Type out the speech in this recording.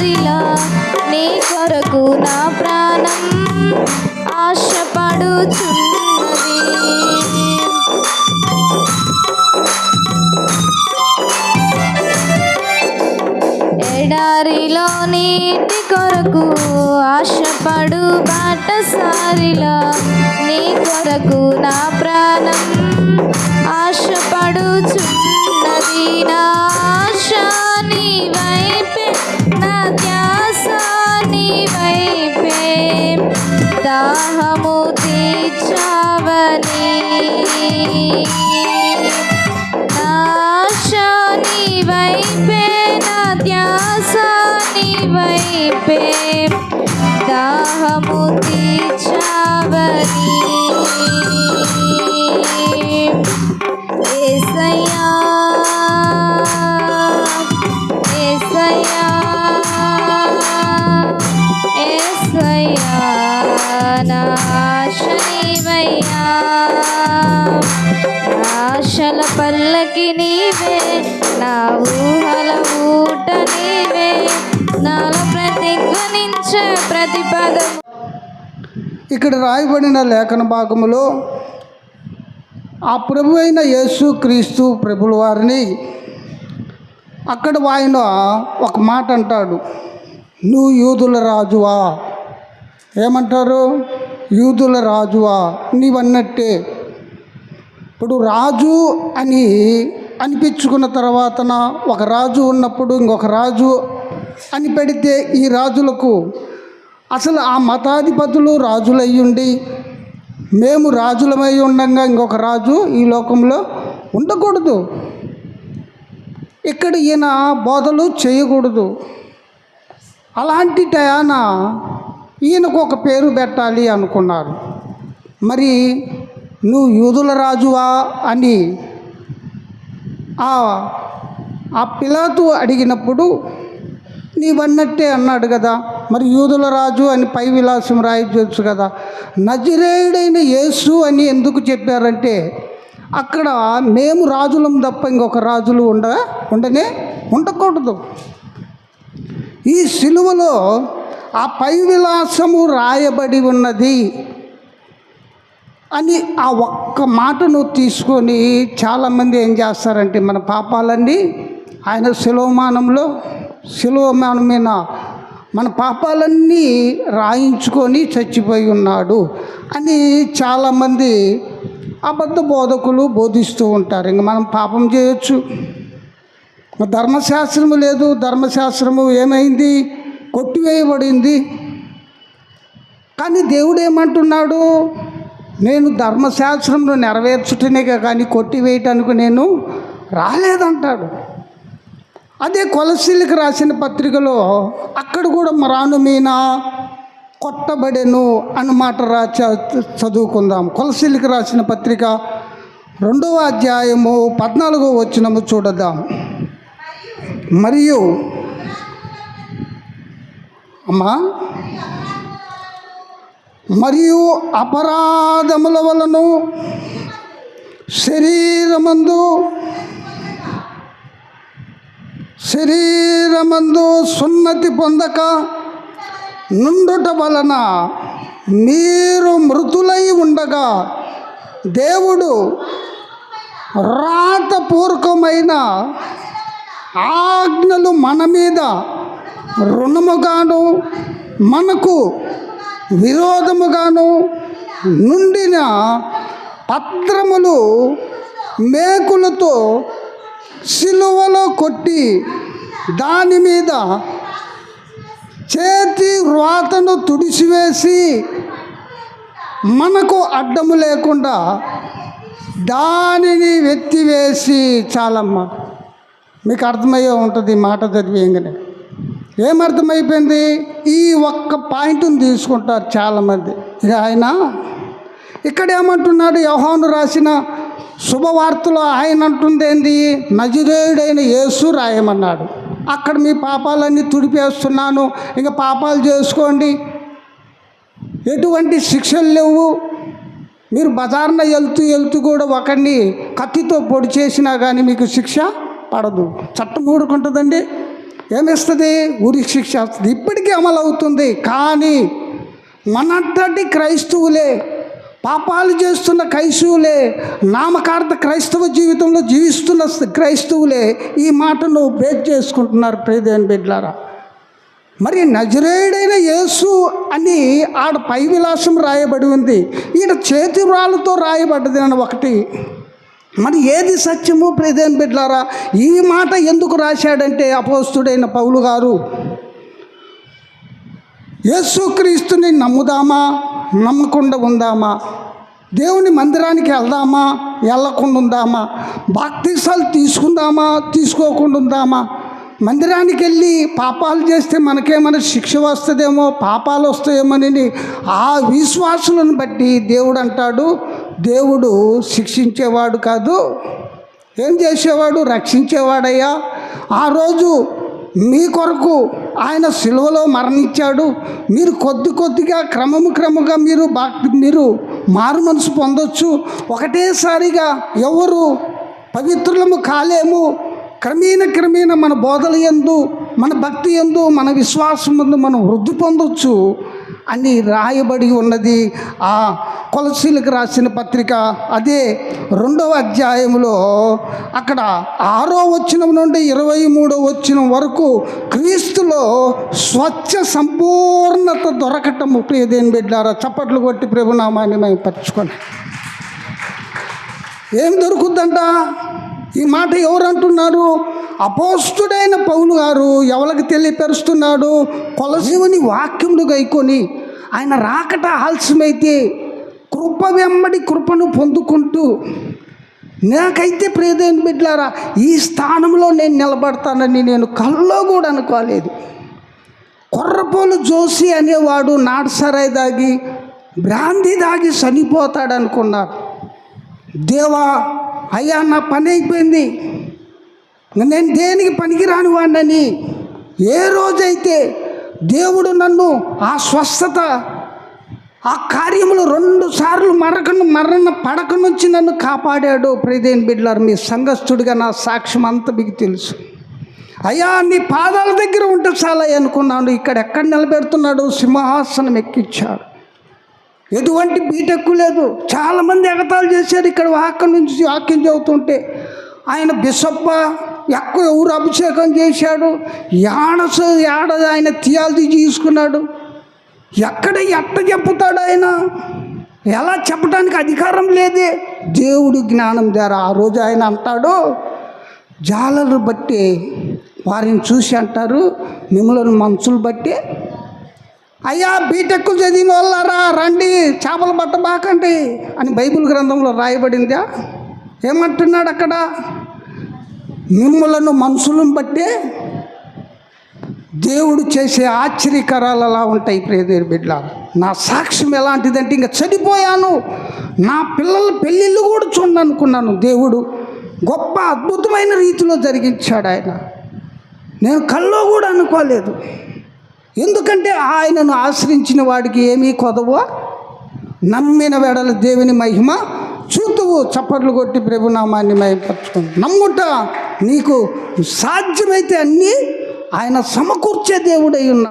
సారిలా నీ కొరకు నా ప్రాణం ఆశపడుచున్నది. ఎడారిలో నీటి కొరకు ఆశపడు బాటసారిలా నీ కొరకు నా ప్రాణం ఆశపడుచున్నది నా వైపే వైపే దాహము తీర్చావని ఊహల పల్లకి నీవే నా ఊహల ఊట నీవే. నాలో ప్రతిధ్వనించే ప్రతిపదం ఇక్కడ రాయబడిన లేఖన భాగములో ఆ ప్రభు అయిన యేసు క్రీస్తు ప్రభుల వారిని అక్కడ ఆయన ఒక మాట అంటాడు నువ్వు యూదుల రాజువా? ఏమంటారు? యూదుల రాజువా? నీవన్నట్టే. ఇప్పుడు రాజు అని అనిపించుకున్న తర్వాతన ఒక రాజు ఉన్నప్పుడు ఇంకొక రాజు అని పెడితే ఈ రాజులకు అసలు ఆ మతాధిపతులు రాజులయ్యుండి మేము రాజులమై ఉండగా ఇంకొక రాజు ఈ లోకంలో ఉండకూడదు. ఇక్కడ ఈయన బోధలు చేయకూడదు. అలాంటి టయాన ఈయనకు ఒక పేరు పెట్టాలి అనుకున్నారు. మరి నువ్వు యూదుల రాజువా అని ఆ ఆ పిలాతు అడిగినప్పుడు నీవన్నట్టే అన్నాడు కదా. మరి యూదుల రాజు అని పై విలాసం రాయించవచ్చు కదా. నజరేయుడైన యేసు అని ఎందుకు చెప్పారంటే అక్కడ మేము రాజులం తప్ప ఇంకొక రాజులు ఉండ ఉండనే ఉండకూడదు. ఈ సిలువలో ఆ పై విలాసము రాయబడి ఉన్నది. అని ఆ ఒక్క మాటను తీసుకొని చాలామంది ఏం చేస్తారంటే మన పాపాలన్నీ ఆయన శిలోమానంలో శిలోమానం మీద మన పాపాలన్నీ రాయించుకొని చచ్చిపోయి ఉన్నాడు అని చాలామంది అబద్ధ బోధకులు బోధిస్తూ ఉంటారు. ఇంక మనం పాపం చేయొచ్చు. ధర్మశాస్త్రము లేదు ధర్మశాస్త్రము ఏమైంది? కొట్టివేయబడింది. కానీ దేవుడు ఏమంటున్నాడు? నేను ధర్మశాస్త్రంను నెరవేర్చుటనే కానీ కొట్టివేయటానికి నేను రాలేదంటాడు. అదే కొలసీలకు రాసిన పత్రికలో అక్కడ కూడా మరాను మీన కొట్టబడెను అని మాట రా చదువుకుందాం. కొలసీలకు రాసిన పత్రిక రెండవ అధ్యాయము పద్నాలుగో వచ్చినము చూడదాం. మరియు అమ్మా మరియు అపరాధముల వలను శరీరమందు శరీరమందు సున్నతి పొందక నుండుట వలన మీరు మృతులై ఉండగా దేవుడు రాతపూర్వకమైన ఆజ్ఞలు మన మీద రుణముగాను మనకు విరోధముగాను నుండిన పత్రములు మేకులతో సిలువలో కొట్టి దాని మీద చేతి వ్రాతను తుడిసివేసి మనకు అడ్డము లేకుండా దానిని వెత్తివేసి చాలమ్మ. మీకు అర్థమయ్యే ఉంటుంది మాట చదివేయంగానే. ఏమర్థమైపోయింది? ఈ ఒక్క పాయింట్ని తీసుకుంటారు చాలామంది. ఇక ఆయన ఇక్కడ ఏమంటున్నాడు? యోహాను రాసిన శుభవార్తలో ఆయన అంటుంది ఏంది? నజరేయుడైన యేసు రాయమన్నాడు. అక్కడ మీ పాపాలన్నీ తుడిపేస్తున్నాను. ఇంకా పాపాలు చేసుకోండి. ఎటువంటి శిక్షలు లేవు. మీరు బజార్న వెళ్తూ వెళ్తూ కూడా ఒకరిని కత్తితో పొడి చేసినా కానీ మీకు శిక్ష పడదు. చట్టం ఊడుకుంటుందండి ఏమిస్తుంది? ఉరి శిక్ష వస్తుంది ఇప్పటికీ అమలు అవుతుంది కానీ మనంతటి క్రైస్తవులే పాపాలు చేస్తున్న క్రైస్తవులే నామకార్థ క్రైస్తవ జీవితంలో జీవిస్తున్న క్రైస్తవులే ఈ మాటను బేక్ చేసుకుంటున్నారు ప్రేదేని బిడ్లారా. మరి నజరేడైన యేసు అని ఆడ పై విలాసం రాయబడి ఉంది. ఈయన చేతి రాళ్ళతో రాయబడ్డది అని ఒకటి. మరి ఏది సత్యము ప్రేదేన్ బిడ్లారా? ఈ మాట ఎందుకు రాశాడంటే అపోస్తుడైన పౌలు గారు? యేసుక్రీస్తుని నమ్ముదామా? నమ్మకుండా ఉందామా? దేవుని మందిరానికి వెళ్దామా? వెళ్ళకుండా ఉందామా? బాప్తీసాలు తీసుకుందామా? తీసుకోకుండా ఉందామా? మందిరానికి వెళ్ళి పాపాలు చేస్తే మనకేమైనా శిక్ష వస్తుందేమో పాపాలు వస్తాయేమోనని ఆ విశ్వాసులను బట్టి దేవుడు అంటాడు. దేవుడు శిక్షించేవాడు కాదు. ఏం చేసేవాడు? రక్షించేవాడయ్యా. ఆ రోజు మీ కొరకు ఆయన సిలువలో మరణించాడు. మీరు కొద్ది కొద్దిగా క్రమము క్రమంగా మీరు బా మీరు మారు మనసు పొందొచ్చు. ఒకటేసారిగా ఎవరు? పవిత్రులము కాలేము. క్రమేణ క్రమేణ మన బోధల ఎందు మన భక్తి ఎందు మన విశ్వాసం ముందు మనం వృద్ధి పొందొచ్చు. అని రాయబడి ఉన్నది. ఆ కొలసీలకు రాసిన పత్రిక అదే రెండవ అధ్యాయంలో అక్కడ ఆరో వచనం నుండి ఇరవై మూడో వచనం వరకు క్రీస్తులో స్వచ్ఛ సంపూర్ణత దొరకటం ప్రియదేని బిడ్డారా చప్పట్లు కొట్టి ప్రభునామాన్ని మేము పరచుకోండి ఏం దొరుకుద్దంట? ఈ మాట ఎవరు అంటున్నారు? అపోస్తుడైన పౌలు గారు ఎవరికి తెలియపరుస్తున్నాడు? కొలసీవుని వాక్యమును గైకొని ఆయన రాకట ఆలస్యమైతే కృప వెంబడి కృపను పొందుకుంటూ నాకైతే ప్రేదేని బిడ్లారా ఈ స్థానంలో నేను నిలబడతానని నేను కల్లో కూడా అనుకోలేదు. కొర్రపోలు జోసి అనేవాడు నాటుసరాయి దాగి బ్రాంతి దాగి చనిపోతాడనుకున్నాడు. దేవా అయ్యా నా పని అయిపోయింది. నేను దేనికి పనికిరాని వాడినని? ఏ రోజైతే దేవుడు నన్ను ఆ స్వస్థత ఆ కార్యములు రెండు సార్లు మరకను మరణ పడక నుంచి నన్ను కాపాడాడు ప్రదేన్ బిడ్లర్ మీ సంఘస్థుడిగా నా సాక్ష్యం అంతా మీకు తెలుసు. అయ్యా నీ పాదాల దగ్గర ఉంటే చాలా అనుకున్నాను. ఇక్కడ ఎక్కడ నిలబెడుతున్నాడు సింహాసనం ఎక్కించాడు. ఎటువంటి బీటెక్కు లేదు. చాలామంది ఎగతాలు చేశారు ఇక్కడ వాక్యం నుంచి వాక్యం చదువుతుంటే. ఆయన బిసప్ప ఎక్కువ ఎవరు అభిషేకం చేశాడు? యాడస యాడ ఆయన తీయాలి తీసుకున్నాడు? ఎక్కడ ఎట్ట చెప్పుతాడు ఆయన? ఎలా చెప్పడానికి అధికారం లేదే? దేవుడి జ్ఞానం ద్వారా ఆ రోజు ఆయన అంటాడు జాలలు బట్టి వారిని చూసి అంటారు మిమ్మల్ని మనుషులు బట్టి. అయ్యా బీటెక్ చదివిన వాళ్ళారా? రండి చేపలు పట్టబాకండి అని బైబిల్ గ్రంథంలో రాయబడిందా? ఏమంటున్నాడు అక్కడ? మిమ్మలను మనుషులను బట్టే దేవుడు చేసే ఆశ్చర్యకరాలు అలా ఉంటాయి ప్రియదేవి బిడ్డ నా సాక్ష్యం ఎలాంటిదంటే ఇంకా చనిపోయాను. నా పిల్లల పెళ్ళిళ్ళు కూడా చూడనుకున్నాను దేవుడు గొప్ప అద్భుతమైన రీతిలో జరిగించాడు ఆయన. నేను కల్లో కూడా అనుకోలేదు. ఎందుకంటే ఆయనను ఆశ్రయించిన వాడికి ఏమీ కొదవో? నమ్మిన వెడల దేవుని మహిమ చూతువు చప్పట్లు కొట్టి ప్రభునామాన్ని మహిమపరచుకుంది నమ్ముట నీకు సాధ్యమైతే అన్నీ ఆయన సమకూర్చే దేవుడై ఉన్నాడు.